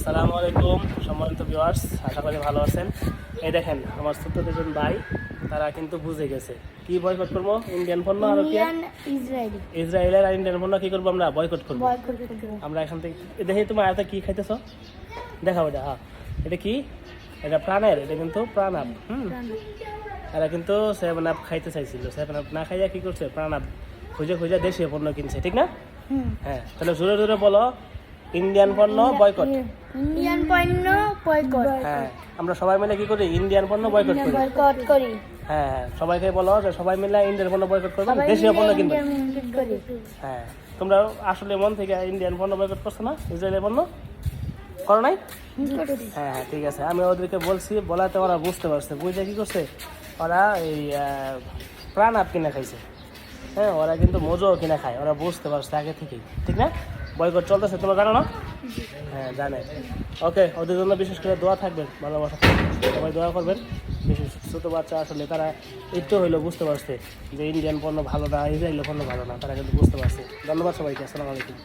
আসসালামু আলাইকুম সম্মানিত ভিউয়ার্স আশা করি ভালো আছেন। এই দেখেন আমার ছোট্ট দুজন ভাই তারা কিন্তু বুঝে গেছে। কি বয়কট করব? ইন্ডিয়ান পণ্য আর কি? ইসরায়েলি ইসরায়েলের আর ইন্ডিয়ান পণ্য কি করব আমরা? বয়কট করব। আমরা এখান থেকে দেখি তোমার এত কি খাইতেছ? দেখাও এটা হ্যাঁ। এটা কি? এটা প্রাণের এটা কিন্তু প্রাণ আপ হুম এরা কিন্তু সেভেন আপ খাইতে চাইছিল। সেভেন আপ না খাইয়া কি করছে? প্রাণ আপ খুঁজে খুঁজে দেশীয় পণ্য কিনছে ঠিক না? হ্যাঁ তাহলে জোরে জোরে বলো ইন্ডিয়ান পণ্য বয়কট ইন্ডিয়ান পণ্য বয়কট হ্যাঁ আমরা সবাই মিলে কি করি? ইন্ডিয়ান পণ্য বয়কট করি। বয়কট করি। হ্যাঁ হ্যাঁ। সবাইকে বলো যে সবাই মিলে ইন্ডিয়ান পণ্য বয়কট করবে দেশীয় পণ্য মিলে কিনবে। ইন্ডিয়ান বয়কট করি হ্যাঁ। তোমরা আসলে মন থেকে ইন্ডিয়ান পণ্য বয়কট করছ না? ইসরায়েলের পণ্য? করো নাই? হ্যাঁ হ্যাঁ ঠিক আছে। আমি ওদেরকে বলছি বলাতে ওরা বুঝতে পারছে। বুঝে কি করছে? ওরা এই প্রাণ আপ কিনে খাইছে। হ্যাঁ ওরা কিন্তু মজুও কিনে খায়। ওরা বুঝতে পারছে আগে থেকেই। ঠিক না? বয়কট চলতেছে, তোমরা জানো না? হ্যাঁ জানে। ওকে ওদের জন্য বিশেষ করে দোয়া থাকবেন, ভালোবাসা। সবাই দোয়া করবেন। বিশেষ ছোটো বাচ্চা আসলে তারা একটু হইলেও বুঝতে পারছে যে ইন্ডিয়ান পণ্য ভালো না ইসরায়েলের পণ্য ভালো না, তারা কিন্তু বুঝতে পারছে। ধন্যবাদ সবাইকে, আসসালামু আলাইকুম।